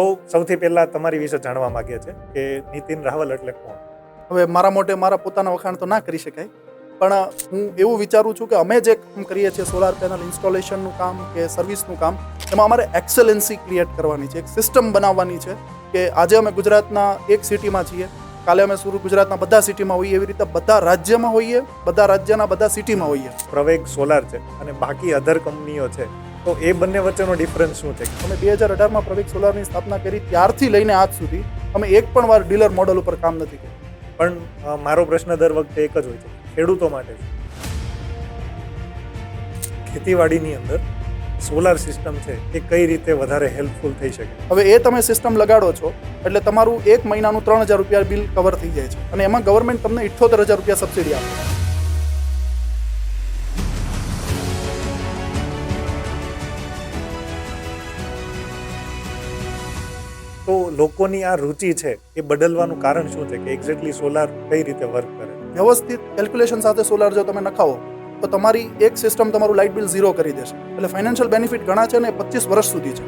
તો સૌથી પહેલા તમારી વિશે જાણવા માંગીએ છીએ કે નીતિન રાવલ એટલે કોણ? હવે મારા મોટે મારા પોતાના વખાણ તો ના કરી શકાય પણ હું એવું વિચારું છું કે અમે જે કામ કરીએ છીએ સોલાર પેનલ ઇન્સ્ટોલેશનનું કામ કે સર્વિસનું કામ એમાં અમારે એક્સેલન્સી ક્રિએટ કરવાની છે એક સિસ્ટમ બનાવવાની છે કે આજે અમે ગુજરાતના એક સિટીમાં છીએ કાલે અમે સુરત ગુજરાતના બધા સિટીમાં હોઈએ એવી રીતે બધા રાજ્યમાં હોઈએ બધા રાજ્યના બધા સિટીમાં હોઈએ. પ્રવેગ સોલાર છે અને બાકી અધર કંપનીઓ છે. તો એ બંને વચ્ચેનો ડિફરન્સ શું છે? અમે બે હજાર અઢારમાં પ્રવેગ સોલારની સ્થાપના કરી ત્યારથી લઈને આજ સુધી અમે એક પણ વાર ડીલર મોડલ ઉપર કામ નથી કર્યું. પણ મારો પ્રશ્ન દર વખતે એક જ હોય છે. ખેડૂતો માટે ખેતીવાડીની અંદર સોલાર સિસ્ટમ છે એ કઈ રીતે વધારે હેલ્પફુલ થઈ શકે? હવે એ તમે સિસ્ટમ લગાડો છો, એટલે તમારું એક મહિનાનું ત્રણ હજાર રૂપિયા બિલ કવર થઈ જાય છે. અને એમાં ગવર્મેન્ટ તમને ઇઠ્ઠોતેર હજાર રૂપિયા સબસિડી આપે. તો લોકોની આ રુચિ છે એ બદલવાનું કારણ શું છે? કે એક્ઝેક્ટલી સોલાર કઈ રીતે વર્ક કરે? વ્યવસ્થિત કેલ્ક્યુલેશન સાથે સોલાર જો તમે નખાવો, તો તમારી એક સિસ્ટમ તમારું લાઇટ બિલ ઝીરો કરી દેશે. એટલે ફાઇનાન્શિયલ બેનિફિટ ઘણા છે ને પચીસ વર્ષ સુધી છે.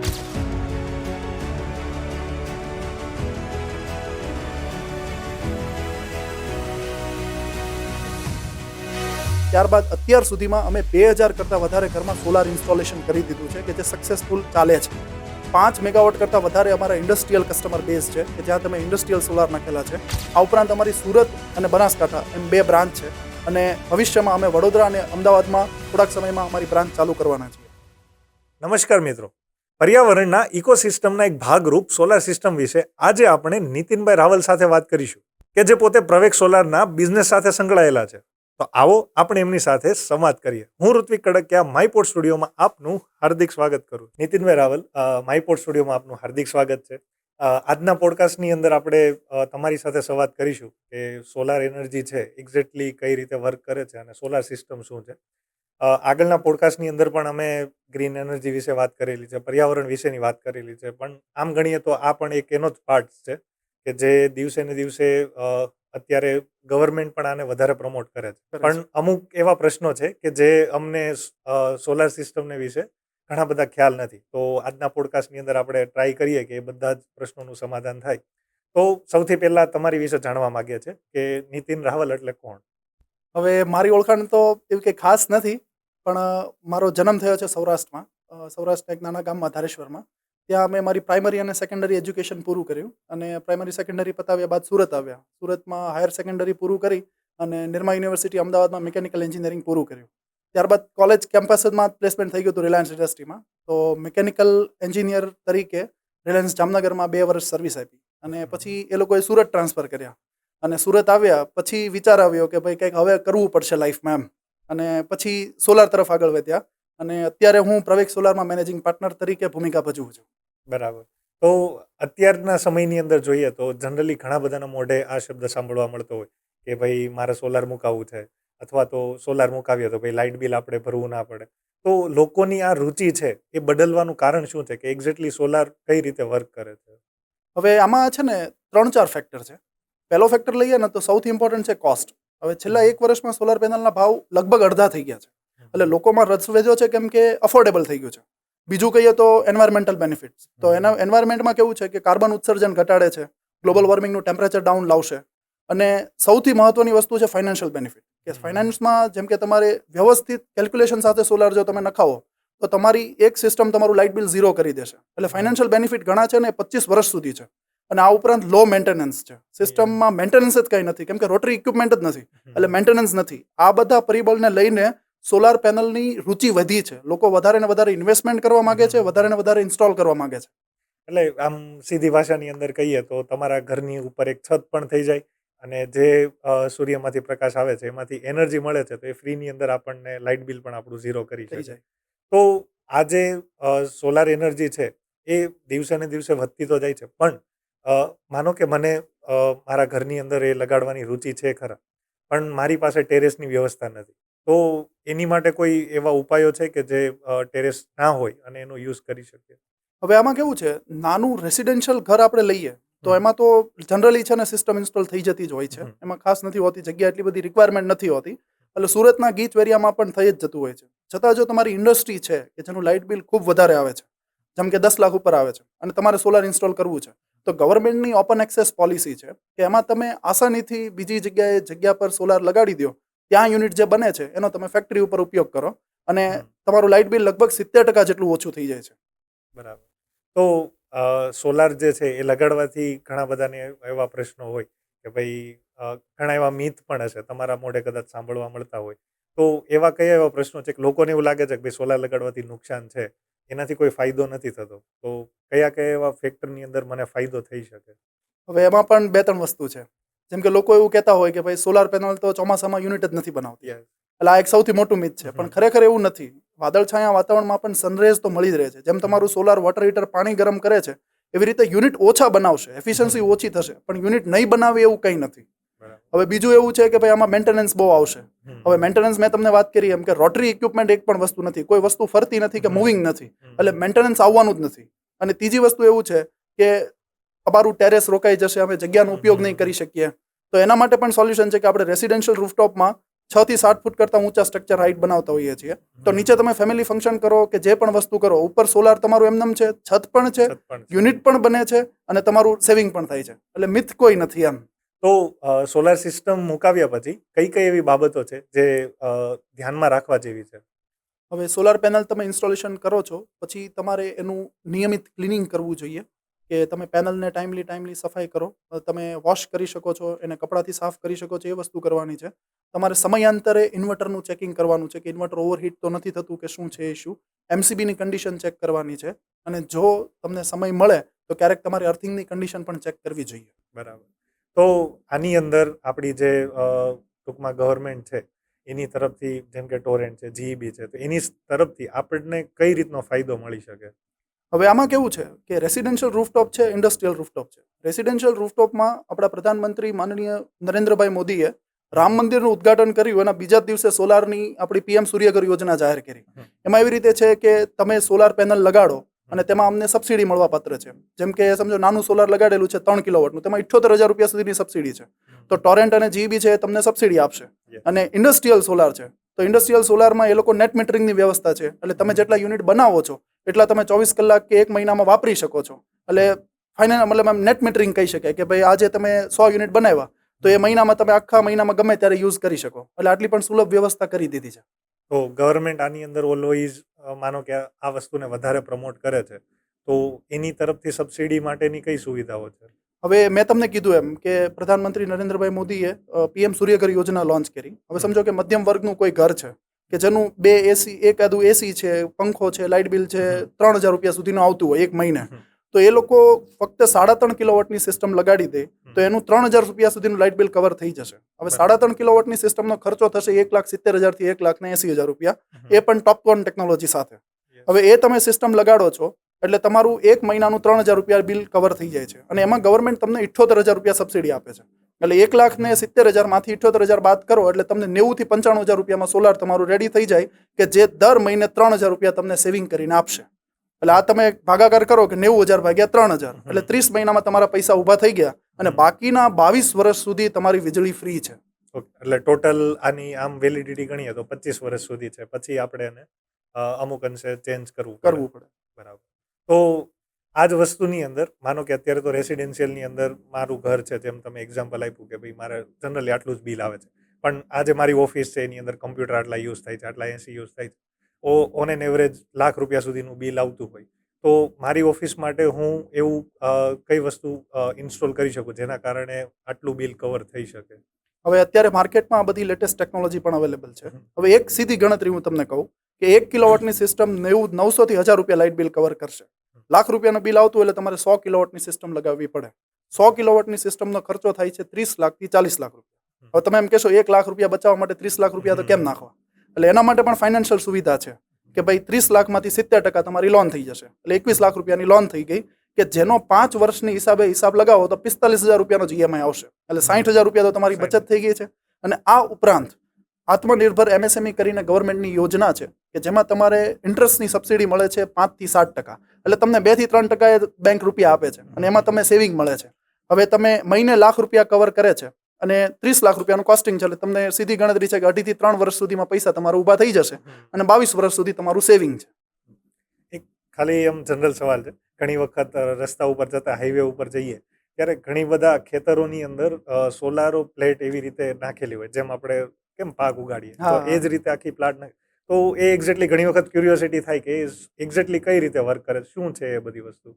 ત્યારબાદ અત્યાર સુધીમાં અમે બે હજાર કરતાં વધારે ઘરમાં સોલાર ઇન્સ્ટોલેશન કરી દીધું છે, કે જે સક્સેસફુલ ચાલે છે. પાંચ મેગાવોટ કરતાં વધારે અમારા ઇન્ડસ્ટ્રીયલ કસ્ટમર બેઝ છે, કે જ્યાં તમે ઇન્ડસ્ટ્રીયલ સોલાર નાખેલા છે. આ ઉપરાંત અમારી સુરત અને બનાસકાંઠા એમ બે બ્રાન્ચ છે. અને ભવિષ્યમાં અમે વડોદરા અને અમદાવાદમાં થોડાક સમયમાં અમારી બ્રાન્ચ ચાલુ કરવાના છીએ. નમસ્કાર મિત્રો. પર્યાવરણના ઇકોસિસ્ટમના એક ભાગરૂપ સોલાર સિસ્ટમ વિશે આજે આપણે નીતિનભાઈ રાવલ સાથે વાત કરીશું, કે જે પોતે પ્રવેક સોલારના બિઝનેસ સાથે સંકળાયેલા છે. તો આવો આપણે એમની સાથે સંવાદ કરીએ. હું ઋત્વિક કડકિયા, માયપોર્ટ સ્ટુડિયોમાં આપનું હાર્દિક સ્વાગત કરું નીતિનભાઈ રાવલ માયપોર્ટ સ્ટુડિયોમાં આપનું હાર્દિક સ્વાગત છે. આજના પોડકાસ્ટની અંદર આપણે તમારી સાથે સંવાદ કરીશું કે સોલાર એનર્જી છે એક્ઝેક્ટલી કઈ રીતે વર્ક કરે છે અને સોલાર સિસ્ટમ શું છે. આગળના પોડકાસ્ટની અંદર પણ અમે ગ્રીન એનર્જી વિશે વાત કરેલી છે, પર્યાવરણ વિશેની વાત કરેલી છે. પણ આમ ગણીએ તો આ પણ એક એનો જ પાર્ટ છે કે જે દિવસે ને દિવસે અત્યારે ગવર્મેન્ટ પણ આને વધારે પ્રમોટ કરે છે. પણ અમુક એવા પ્રશ્નો છે કે જે અમને સોલાર સિસ્ટમને વિશે ઘણા બધા ખ્યાલ નથી. તો આજના પોડકાસ્ટની અંદર આપણે ટ્રાય કરીએ કે એ બધા જ પ્રશ્નોનું સમાધાન થાય. તો સૌથી પહેલાં તમારી વિશે જાણવા માગીએ છીએ કે નીતિન રાવલ એટલે કોણ? હવે મારી ઓળખાણ તો એવી કંઈ ખાસ નથી પણ મારો જન્મ થયો છે સૌરાષ્ટ્રમાં. સૌરાષ્ટ્રના એક નાના ગામમાં ધારેશ્વરમાં. ત્યાં અમે મારી પ્રાઇમરી અને સેકન્ડરી એજ્યુકેશન પૂરું કર્યું અને પ્રાઇમરી સેકન્ડરી પતાવ્યા બાદ સુરત આવ્યા. સુરતમાં હાયર સેકન્ડરી પૂરું કરી અને નિર્મા યુનિવર્સિટી અમદાવાદમાં મિકેનિકલ એન્જિનિયરિંગ પૂરું કર્યું. ત્યારબાદ કોલેજ કેમ્પસમાં પ્લેસમેન્ટ થઈ ગયું હતું રિલાયન્સ ઇન્ડસ્ટ્રીમાં તો મિકેનિકલ એન્જિનિયર તરીકે રિલાયન્સ જામનગરમાં બે વર્ષ સર્વિસ આપી અને પછી એ લોકોએ સુરત ટ્રાન્સફર કર્યા. અને સુરત આવ્યા પછી વિચાર આવ્યો કે ભાઈ કંઈક હવે કરવું પડશે લાઈફમાં એમ. અને પછી સોલાર તરફ આગળ વધ્યા. અને અત્યારે હું પ્રવેક સોલારમાં મેનેજિંગ પાર્ટનર તરીકે ભૂમિકા ભજવું છું. બરાબર. તો અત્યારના સમયની અંદર જોઈએ તો જનરલી ઘણા બધાના મોઢે આ શબ્દ સાંભળવા મળતો હોય કે ભાઈ મારે સોલાર મુકાવવું છે અથવા તો સોલાર મુકાવીએ તો ભાઈ લાઇટ બિલ આપણે ભરવું ના પડે. તો લોકોની આ રુચિ છે એ બદલવાનું કારણ શું છે કે એક્ઝેક્ટલી સોલાર કઈ રીતે વર્ક કરે છે? હવે આમાં છે ને ત્રણ ચાર ફેક્ટર છે. પહેલો ફેક્ટર લઈએ ને તો સૌથી ઇમ્પોર્ટન્ટ છે કોસ્ટ હવે છેલ્લા એક વર્ષમાં સોલાર પેનલના ભાવ લગભગ અડધા થઈ ગયા છે. એટલે લોકોમાં રસ વેજો છે કેમ કે અફોર્ડેબલ થઈ ગયું છે. બીજું કહીએ તો એન્વાયરમેન્ટલ બેનિફિટ્સ તો એના એન્વાયરમેન્ટમાં કેવું છે કે કાર્બન ઉત્સર્જન ઘટાડે છે ગ્લોબલ વોર્મિંગનું ટેમ્પરેચર ડાઉન લાવશે અને સૌથી મહત્વની વસ્તુ છે ફાઇનાન્શિયલ બેનિફિટ કે ફાઇનાન્સમાં જેમ કે તમારે વ્યવસ્થિત કેલ્ક્યુલેશન સાથે સોલાર જો તમે નખાવો તો તમારી એક સિસ્ટમ તમારું લાઇટ બિલ ઝીરો કરી દેશે. એટલે ફાઇનાન્શિયલ બેનિફિટ ઘણા છે ને પચીસ વર્ષ સુધી છે. અને આ ઉપરાંત લો મેન્ટેનન્સ છે. સિસ્ટમમાં મેન્ટેનન્સ જ કંઈ નથી કેમ કે રોટરી ઇક્વિપમેન્ટ જ નથી. એટલે મેન્ટેનન્સ નથી. આ બધા પરિબળને લઈને સોલાર પેનલની રુચિ વધી છે. લોકો વધારે ને વધારે ઇન્વેસ્ટમેન્ટ કરવા માંગે છે વધારે ને વધારે ઇન્સ્ટોલ કરવા માંગે છે. એટલે આમ સીધી ભાષાની અંદર કહીએ તો તમારા ઘરની ઉપર એક છત પણ થઈ જાય અને જે સૂર્યમાંથી પ્રકાશ આવે છે એમાંથી એનર્જી મળે છે તો એ ફ્રીની અંદર આપણને લાઇટ બિલ પણ આપણું ઝીરો કરી જાય. તો આ જે સોલાર એનર્જી છે એ દિવસે ને દિવસે વધતી તો જાય છે. પણ માનો કે મને મારા ઘરની અંદર એ લગાડવાની રુચિ છે ખરા પણ મારી પાસે ટેરેસની વ્યવસ્થા નથી. તો એની માટે કોઈ એવા ઉપાયો છે કે જે ટેરેસ ના હોય અને એનો યુઝ કરી શકીએ? હવે આમાં કેવું છે નાનું રેસિડેન્શિયલ ઘર આપણે લઈએ તો એમાં તો જનરલી છે ને સિસ્ટમ ઇન્સ્ટોલ થઈ જતી જ હોય છે. એમાં ખાસ નથી હોતી જગ્યા એટલી બધી રિક્વાયરમેન્ટ નથી હોતી. એટલે સુરતના ગીચ એરિયામાં પણ થઈ જ જતું હોય છે. છતાં જો તમારી ઇન્ડસ્ટ્રી છે કે જેનું લાઇટ બિલ ખૂબ વધારે આવે છે જેમ કે દસ લાખ ઉપર આવે છે અને તમારે સોલાર ઇન્સ્ટોલ કરવું છે તો ગવર્મેન્ટની ઓપન એક્સેસ પોલિસી છે કે એમાં તમે આસાનીથી બીજી જગ્યાએ જગ્યા પર સોલાર લગાડી દો ત્યાં યુનિટ જે બને છે એનો તમે ફેક્ટરી ઉપર ઉપયોગ કરો અને તમારું લાઇટ બિલ લગભગ સિત્તેર ટકા જેટલું ઓછું થઈ જાય છે. બરાબર. તો સોલાર જે છે એ લગાડવાથી ઘણા બધાને એવા પ્રશ્નો હોય કે ભાઈ ઘણા એવા મિથ પણ હશે તમારા મોઢે કદાચ સાંભળવા મળતા હોય. તો એવા કયા એવા પ્રશ્નો છે કે લોકોને એવું લાગે છે કે ભાઈ સોલાર લગાડવાથી નુકસાન છે એનાથી કોઈ ફાયદો નથી થતો? તો કયા કયા એવા ફેક્ટરની અંદર મને ફાયદો થઈ શકે? હવે એમાં પણ બે ત્રણ વસ્તુ છે. જેમ કે લોકો એવું કહેતા હોય કે ભાઈ સોલાર પેનલ તો ચોમાસામાં યુનિટ જ નથી બનાવતી. એટલે આ એક સૌથી મોટું મિત છે. પણ ખરેખર એવું નથી. વાદળછાયા વાતાવરણમાં પણ સનરેઝ તો મળી જ રહે છે. જેમ તમારું સોલાર વોટર હીટર પાણી ગરમ કરે છે એવી રીતે યુનિટ ઓછા બનાવશે. એફિશિયન્સી ઓછી થશે. પણ યુનિટ નહીં બનાવે એવું કંઈ નથી. હવે બીજું એવું છે કે ભાઈ આમાં મેન્ટેનન્સ બહુ આવશે. હવે મેન્ટેનન્સ મેં તમને વાત કરી એમ કે રોટરી ઇક્વિપમેન્ટ એક પણ વસ્તુ નથી. કોઈ વસ્તુ ફરતી નથી કે મૂવિંગ નથી. એટલે મેન્ટેનન્સ આવવાનું જ નથી. અને ત્રીજી વસ્તુ એવું છે કે અમારું ટેરેસ રોકાઈ જશે અમે જગ્યાનો ઉપયોગ નહીં કરી શકીએ. તો એના માટે પણ સોલ્યુશન છે કે આપણે રેસિડેન્શિયલ રૂફટોપમાં છ થી સાત ફૂટ કરતાં ઊંચા સ્ટ્રક્ચર હાઇટ બનાવતા હોઈએ છીએ. તો નીચે તમે ફેમિલી ફંક્શન કરો કે જે પણ વસ્તુ કરો ઉપર સોલાર તમારું એમનેમ છે છત પણ છે. યુનિટ પણ બને છે અને તમારું સેવિંગ પણ થાય છે. એટલે મિથ કોઈ નથી એમ. તો સોલાર સિસ્ટમ મુકાવ્યા પછી કઈ કઈ એવી બાબતો છે જે ધ્યાનમાં રાખવા જેવી છે? હવે સોલાર પેનલ તમે ઇન્સ્ટોલેશન કરો છો પછી તમારે એનું નિયમિત ક્લિનિંગ કરવું જોઈએ. કે તમે પેનલને ટાઈમલી ટાઈમલી સફાઈ કરો. તમે વોશ કરી શકો છો, એને કપડાથી સાફ કરી શકો છો, એ વસ્તુ કરવાની છે. તમારે સમયાંતરે ઇન્વર્ટરનું ચેકિંગ કરવાનું છે કે ઇન્વર્ટર ઓવરહીટ તો નથી થતું કે શું છે ઇશ્યુ એમસીબીની કન્ડિશન ચેક કરવાની છે અને જો તમને સમય મળે તો ક્યારેક તમારે અર્થિંગની કન્ડિશન પણ ચેક કરવી જોઈએ. બરાબર. તો આની અંદર આપણી જે ટૂંકમાં ગવર્મેન્ટ છે, એની તરફથી જેમ કે ટોરેન્ટ છે જીઈબી છે, તો એની તરફથી આપણને કઈ રીતનો ફાયદો મળી શકે? હવે આમાં કેવું છે કે રેસિડેન્શિયલ રૂફટોપ છે ઇન્ડસ્ટ્રીયલ રૂફટોપ છે. રેસિડેન્શિયલ રૂફટોપમાં આપણા પ્રધાનમંત્રી માનનીય નરેન્દ્રભાઈ મોદીએ રામ મંદિરનું ઉદ્ઘાટન કર્યું એના બીજા દિવસે સોલારની આપણી પીએમ સૂર્યઘર યોજના જાહેર કરી. એમાં એવી રીતે છે કે તમે સોલાર પેનલ લગાડો અને તેમાં અમને સબસિડી મળવા પાત્ર છે. જેમ કે સમજો નાનું સોલાર લગાડેલું છે ત્રણ કિલોવોટનું તેમાં ઇઠ્યોતેર હજાર રૂપિયા સુધીની સબસિડી છે. તો ટોરેન્ટ અને જીબી છે એ તમને સબસિડી આપશે. અને ઇન્ડસ્ટ્રીયલ સોલાર છે. તો ઇન્ડસ્ટ્રીયલ સોલારમાં એ લોકો નેટ મીટરિંગની વ્યવસ્થા છે. એટલે તમે જેટલા યુનિટ બનાવો છો એટલા તમે ચોવીસ કલાક કે એક મહિનામાં વાપરી શકો છો. એટલે ફાઇનલ મતલબ એમ નેટ મીટરિંગ કહી શકાય કે ભાઈ આજે તમે સો યુનિટ બનાવ્યા તો એ મહિનામાં તમે આખા મહિનામાં ગમે ત્યારે યુઝ કરી શકો. એટલે આટલી પણ સુલભ વ્યવસ્થા કરી દીધી છે. તો ગવર્મેન્ટ આની અંદર ઓલવેઝ માનો કે આ વસ્તુને વધારે પ્રમોટ કરે છે. તો એની તરફથી સબસિડી માટેની કઈ સુવિધાઓ છે? હવે મેં તમને કીધું એમ કે પ્રધાનમંત્રી નરેન્દ્રભાઈ મોદીએ પીએમ સૂર્યઘર યોજના લોન્ચ કરી. હવે સમજો કે મધ્યમ વર્ગનું કોઈ ઘર છે. કે જેનું બે એસી એકાદું એસી છે પંખો છે લાઇટ બિલ છે ત્રણ હજાર રૂપિયા સુધીનું આવતું હોય એક મહિને. તો એ લોકો ફક્ત સાડા ત્રણ કિલોવોટની સિસ્ટમ લગાડી દે તો એનું ત્રણ હજાર રૂપિયા સુધીનું લાઇટ બિલ કવર થઈ જશે. હવે સાડા ત્રણ કિલોવોટની સિસ્ટમનો ખર્ચો થશે એક લાખ સિત્તેર હજારથી એક લાખ ને એસી હજાર રૂપિયા. એ પણ ટોપકોન ટેકનોલોજી સાથે. હવે એ તમે સિસ્ટમ લગાડો છો એટલે તમારું એક મહિનાનું ત્રણ હજાર રૂપિયા બિલ કવર થઈ જાય છે. અને એમાં ગવર્મેન્ટ તમને ઇઠ્ઠોતેર હજાર રૂપિયા સબસિડી આપે છે. એટલે એક લાખ ને સિત્તેર હજારમાંથી ઇઠ્યોતેર હજાર બાદ કરો એટલે તમને નેવુંથી પંચાણું હજાર રૂપિયામાં સોલાર તમારું રેડી થઈ જાય કે જે દર મહિને ત્રણ હજાર રૂપિયા તમને સેવિંગ કરીને આપશે. એટલે આ તમે ભાગાકાર કરો કે નેવું હજાર ભાગ્યા ત્રણ હજાર. એટલે ત્રીસ મહિનામાં તમારા પૈસા ઊભા થઈ ગયા અને બાકીના બાવીસ વર્ષ સુધી તમારી વીજળી ફ્રી છે. એટલે ટોટલ આની આમ વેલિડિટી ગણીએ તો પચીસ વર્ષ સુધી છે. પછી આપણે એને અમુક અંશે ચેન્જ કરવું કરવું પડે. બરાબર. તો આ જ વસ્તુની અંદર માનો કે અત્યારે તો રેસિડેન્શિયલની અંદર મારું ઘર છે જેમ તમે એક્ઝામ્પલ આપ્યું કે ભાઈ મારે જનરલી આટલું જ બિલ આવે છે. પણ આજે મારી ઓફિસ છે એની અંદર કમ્પ્યુટર આટલા યુઝ થાય છે આટલા એસી યુઝ થાય છે. ઓ ઓન એન એવરેજ લાખ રૂપિયા સુધીનું બિલ આવતું હોય. તો મારી ઓફિસ માટે હું એવું કઈ વસ્તુ ઇન્સ્ટોલ કરી શકું જેના કારણે આટલું બિલ કવર થઈ શકે? હવે અત્યારે માર્કેટમાં આ બધી લેટેસ્ટ ટેકનોલોજી પણ અવેલેબલ છે. હવે એક સીધી ગણતરી હું તમને કહું કે એક કિલોવોટની સિસ્ટમ નેવું નવસોથી હજાર રૂપિયા લાઇટ બિલ કવર કરશે. લાખ રૂપિયાનું બિલ આવતું એટલે તમારે સો કિલોવોટની સિસ્ટમ લગાવવી પડે. સો કિલોવોટની સિસ્ટમનો ખર્ચો થાય છે ત્રીસ લાખથી ચાલીસ લાખ રૂપિયા. હવે તમે એમ કહેશો, એક લાખ રૂપિયા બચાવવા માટે ત્રીસ લાખ રૂપિયા તો કેમ નાખવા? એટલે એના માટે પણ ફાઇનાન્શિયલ સુવિધા છે કે ભાઈ ત્રીસ લાખમાંથી સિત્તેર ટકા તમારી લોન થઈ જશે. એટલે એકવીસ લાખ રૂપિયાની લોન થઈ ગઈ કે જેનો પાંચ વર્ષની હિસાબે હિસાબ લગાવો તો પિસ્તાલીસ હજાર રૂપિયાનો જીએમઆઈ આવશે. એટલે સાઠ હજાર રૂપિયા તો તમારી બચત થઈ ગઈ છે. અને આ ઉપરાંત આત્મનિર્ભર એમએસએમઈ કરીને ગવર્મેન્ટની યોજના છે કે જેમાં તમારે ઇન્ટરેસ્ટની સબસિડી મળે છે પાંચથી સાત ટકા. એટલે તમને બેથી ત્રણ ટકા બેંક રૂપિયા આપે છે. અને એમાં તમે સેવિંગ મળે છે. હવે તમે મહિને લાખ રૂપિયા કવર કરે છે અને ત્રીસ લાખ રૂપિયાનું કોસ્ટિંગ છે એટલે તમને સીધી ગણતરી છે કે અઢીથી ત્રણ વર્ષ સુધીમાં પૈસા તમારા ઊભા થઈ જશે અને બાવીસ વર્ષ સુધી તમારું સેવિંગ છે. ખાલી એમ જનરલ સવાલ છે. ઘણી વખત રસ્તા ઉપર જતા હાઈવે ઉપર જઈએ ત્યારે ઘણી બધા ખેતરોની અંદર સોલારો પ્લેટ એવી રીતે નાખેલી હોય જેમ આપણે કેમ પાક ઉગાડીએ? તો. એ જ રીતે આખી પ્લાટ તો એ એક્ઝેક્ટલી ઘણી વખત ક્યુરિયોસિટી થાય કે એ એક્ઝેક્ટલી કઈ રીતે વર્ક કરે શું છે એ બધી વસ્તુ?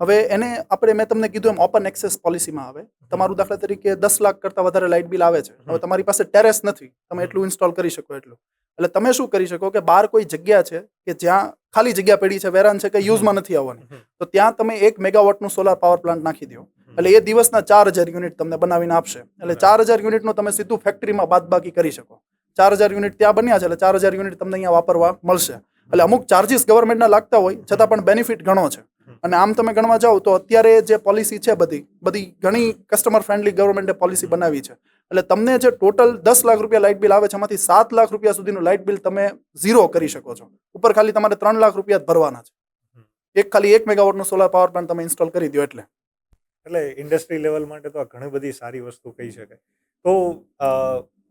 હવે એને આપણે મેં તમને કીધું એમ ઓપન એક્સેસ પોલિસીમાં આવે. તમારું દાખલા તરીકે દસ લાખ કરતાં વધારે લાઇટ બિલ આવે છે. હવે તમારી પાસે ટેરેસ નથી. તમે એટલું ઇન્સ્ટોલ કરી શકો એટલું. એટલે તમે શું કરી શકો કે બહાર કોઈ જગ્યા છે કે જ્યાં ખાલી જગ્યા પડી છે વેરાન છે કે યુઝમાં નથી આવવાની. તો ત્યાં તમે એક મેગાવોટનું સોલાર પાવર પ્લાન્ટ નાખી દો. એટલે એ દિવસના ચાર હજાર યુનિટ તમને બનાવીને આપશે. એટલે ચાર હજાર યુનિટનું તમે સીધું ફેક્ટરીમાં બાદબાકી કરી શકો. ચાર હજાર યુનિટ ત્યાં બન્યા છે એટલે ચાર હજાર યુનિટ તમને અહીંયા વાપરવા મળશે. એટલે અમુક ચાર્જિસ ગવર્મેન્ટના લાગતા હોય છતાં પણ બેનિફિટ ઘણો છે. અને આમ તમે ગણવા જાઓ તો અત્યારે જે પોલિસી છે બધી બધી ઘણી કસ્ટમર ફ્રેન્ડલી ગવર્મેન્ટે પોલિસી બનાવી છે. એટલે તમને જે ટોટલ દસ લાખ રૂપિયા લાઇટ બિલ આવે છે એમાંથી સાત લાખ રૂપિયા સુધીનું લાઇટ બિલ તમે ઝીરો કરી શકો છો. ઉપર ખાલી તમારે ત્રણ લાખ રૂપિયા જ ભરવાના છે. એક ખાલી એક મેગાવોટનું સોલાર પાવર પ્લાન્ટ તમે ઇન્સ્ટોલ કરી દો એટલે. એટલે ઇન્ડસ્ટ્રી લેવલ માટે તો આ ઘણી બધી સારી વસ્તુ કહી શકાય. તો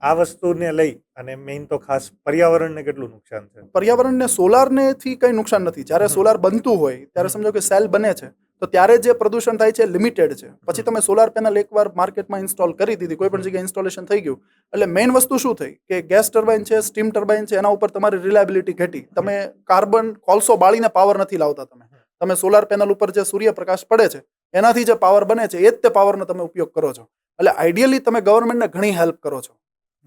આ વસ્તુને લઈ અને મેઇન તો ખાસ પર્યાવરણને કેટલું નુકસાન છે? પર્યાવરણને સોલારને થી કંઈ નુકસાન નથી. જ્યારે સોલાર બનતું હોય ત્યારે સમજો કે સેલ બને છે તો ત્યારે જે પ્રદૂષણ થાય છે લિમિટેડ છે. પછી તમે સોલાર પેનલ એકવાર માર્કેટમાં ઇન્સ્ટોલ કરી દીધી કોઈ પણ જગ્યાએ ઇન્સ્ટોલેશન થઈ ગયું એટલે મેઇન વસ્તુ શું થઈ? કે ગેસ ટર્બાઇન છે સ્ટીમ ટર્બાઇન છે એના ઉપર તમારી રિલાયબિલિટી ઘટી. તમે કાર્બન કોલસો બાળીને પાવર નથી લાવતા તમે. તમે સોલાર પેનલ ઉપર જે સૂર્યપ્રકાશ પડે છે એનાથી જે પાવર બને છે એ જ તે પાવરનો તમે ઉપયોગ કરો છો. એટલે આઈડિયલી તમે ગવર્મેન્ટને ઘણી હેલ્પ કરો છો.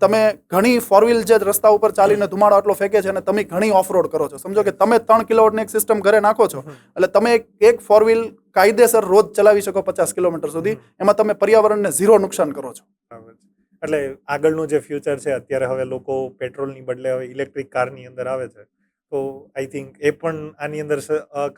તમે ઘણી ફોર વ્હીલ જે રસ્તા ઉપર ચાલીને ધુમાડો આટલો ફેંકે છે અને તમે ઘણી ઓફ રોડ કરો છો. સમજો કે તમે ત્રણ કિલોવોટની એક સિસ્ટમ ઘરે નાખો છો એટલે તમે એક એક ફોર વ્હીલ કાયદેસર રોજ ચલાવી શકો પચાસ કિલોમીટર સુધી એમાં તમે પર્યાવરણને ઝીરો નુકસાન કરો છો. એટલે આગળનું જે ફ્યુચર છે અત્યારે હવે લોકો પેટ્રોલની બદલે હવે ઇલેક્ટ્રિક કારની અંદર આવે છે. તો આઈ થિંક એ પણ આની અંદર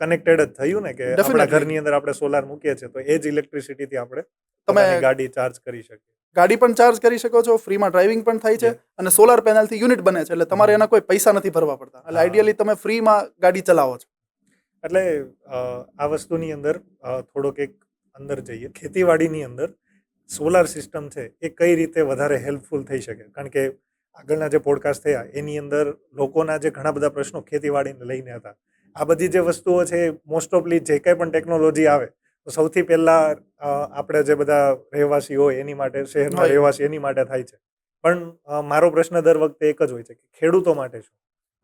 કનેક્ટેડ જ થયું ને કે આપણા ઘરની અંદર આપણે સોલાર મૂકીએ છીએ તો એ જ ઇલેક્ટ્રિસિટીથી આપણે તમે ગાડી ચાર્જ કરી શકીએ. ગાડી પણ ચાર્જ કરી શકો છો ફ્રીમાં ડ્રાઇવિંગ પણ થાય છે અને સોલાર પેનલથી યુનિટ બને છે એટલે તમારે એના કોઈ પૈસા નથી ભરવા પડતા. એટલે. આઈડિયલી તમે ફ્રીમાં ગાડી ચલાવો છો. એટલે આ વસ્તુની અંદર થોડોક એક અંદર જઈએ. ખેતીવાડીની અંદર સોલાર સિસ્ટમ છે એ કઈ રીતે વધારે હેલ્પફુલ થઈ શકે? કારણ કે આગળના જે પોડકાસ્ટ થયા એની અંદર લોકોના જે ઘણા બધા પ્રશ્નો ખેતીવાડીને લઈને હતા. આ બધી જે વસ્તુઓ છે મોસ્ટ ઓફલી જે કંઈ પણ ટેકનોલોજી આવે સૌથી પહેલા આપણે જે બધા રહેવાસી હોય એની માટે શહેરના રહેવાસી એની માટે થાય છે. પણ મારો પ્રશ્ન દર વખતે એક જ હોય છે કે ખેડૂતો માટે શું?